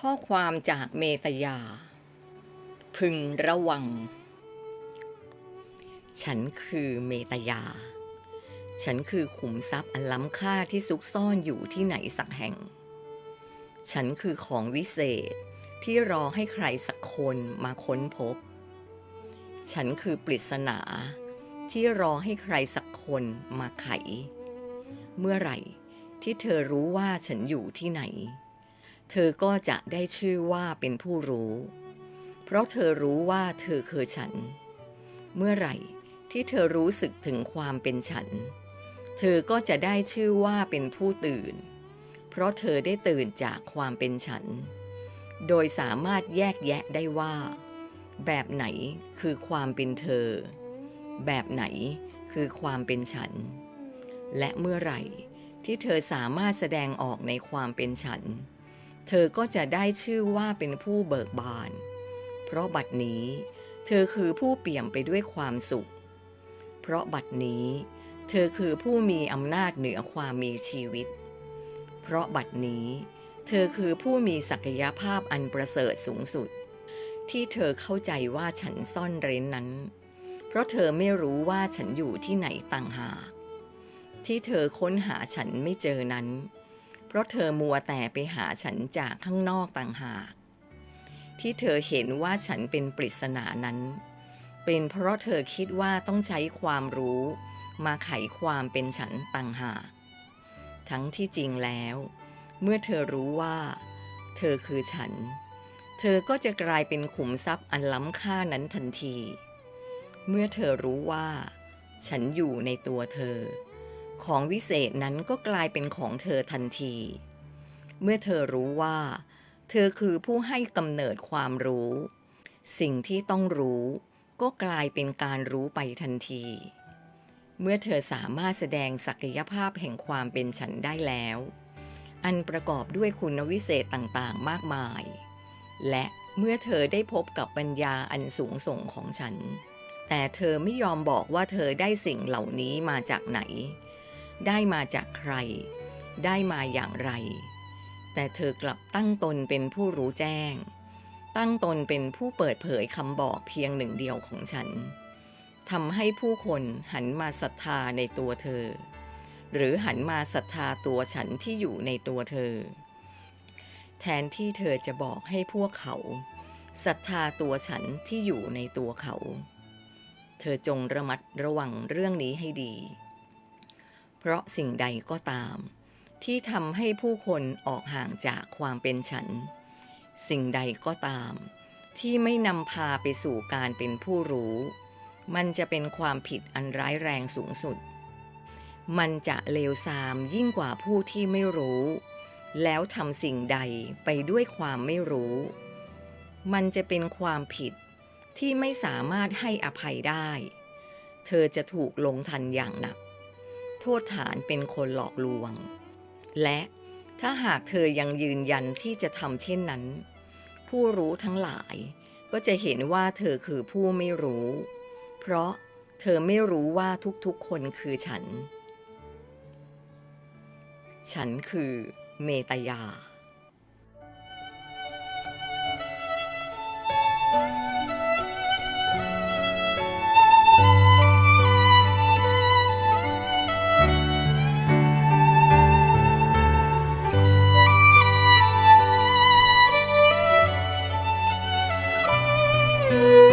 ข้อความจากเมตยา พึงระวัง ฉันคือเมตยา ฉันคือขุมทรัพย์อันล้ำค่าที่ซุกซ่อนอยู่ที่ไหนสักแห่ง ฉันคือของวิเศษที่รอให้ใครสักคนมาค้นพบ ฉันคือปริศนาที่รอให้ใครสักคนมาไข เมื่อไหร่ที่เธอรู้ว่าฉันอยู่ที่ไหน เธอก็จะได้ชื่อว่าเป็นผู้รู้ เพราะเธอรู้ว่าเธอคือฉัน เมื่อไหร่ที่เธอรู้สึกถึงความเป็นฉัน เธอก็จะได้ชื่อว่าเป็นผู้ตื่น เพราะเธอได้ตื่นจากความเป็นฉัน โดยสามารถแยกแยะได้ว่า แบบไหนคือความเป็นเธอ แบบไหนคือความเป็นฉัน และเมื่อไหร่ที่เธอสามารถแสดงออกในความเป็นฉัน เธอก็จะได้ชื่อว่าเป็นผู้เบิกบาน เพราะบัดนี้ เธอคือผู้เปี่ยมไปด้วยความสุข เพราะบัดนี้ เธอคือผู้มีอำนาจเหนือความมีชีวิต เพราะบัดนี้ เธอคือผู้มีศักยภาพอันประเสริฐสูงสุด ที่เธอเข้าใจว่าฉันซ่อนเร้นนั้น เพราะเธอไม่รู้ว่าฉันอยู่ที่ไหนต่างหาก ที่เธอค้นหาฉันไม่เจอนั้น ราะเธอมัวแต่ไปหาฉันจากข้างนอกต่างหาก ที่เธอเห็นว่าฉันเป็นปริศนานั้น เป็นเพราะเธอคิดว่าต้องใช้ความรู้ มาไขความเป็นฉันต่างหาก ทั้งที่จริงแล้ว เมื่อเธอรู้ว่า เธอคือฉัน เธอก็จะกลายเป็นขุมทรัพย์อันล้ำค่านั้นทันที เมื่อเธอรู้ว่า ฉันอยู่ในตัวเธอ ของวิเศษนั้นก็กลายเป็นของเธอทันที เมื่อเธอรู้ว่า เธอคือผู้ให้กำเนิดความรู้ สิ่งที่ต้องรู้ ก็กลายเป็นการรู้ไปทันที เมื่อเธอสามารถแสดงศักยภาพแห่งความเป็นฉันได้แล้ว อันประกอบด้วยคุณวิเศษต่างๆ มากมาย และเมื่อเธอได้พบกับปัญญาอันสูงส่งของฉัน แต่เธอไม่ยอมบอกว่าเธอได้สิ่งเหล่านี้มาจากไหน ได้มาจากใคร ได้มาอย่างไร แต่เธอกลับตั้งตนเป็นผู้รู้แจ้ง ตั้งตนเป็นผู้เปิดเผยคำบอกเพียงหนึ่งเดียวของฉันทำให้ผู้คนหันมาศรัทธาในตัวเธอ หรือหันมาศรัทธาตัวฉันที่อยู่ในตัวเธอ แทนที่เธอจะบอกให้พวกเขาศรัทธาตัวฉันที่อยู่ในตัวเขา เธอจงระมัดระวังเรื่องนี้ให้ดี เพราะสิ่งใดก็ตาม ที่ทำให้ผู้คนออกห่างจากความเป็นฉัน สิ่งใดก็ตาม ที่ไม่นำพาไปสู่การเป็นผู้รู้ มันจะเป็นความผิดอันร้ายแรงสูงสุด มันจะเลวทรามยิ่งกว่าผู้ที่ไม่รู้ แล้วทำสิ่งใดไปด้วยความไม่รู้ มันจะเป็นความผิดที่ไม่สามารถให้อภัยได้ เธอจะถูกลงทันอย่างหนัก โทษฐานเป็นคนหลอกลวง และถ้าหากเธอยังยืนยันที่จะทำเช่นนั้น ผู้รู้ทั้งหลายก็จะเห็นว่าเธอคือผู้ไม่รู้ เพราะเธอไม่รู้ว่าทุกๆคนคือฉัน ฉันคือเมตยา you.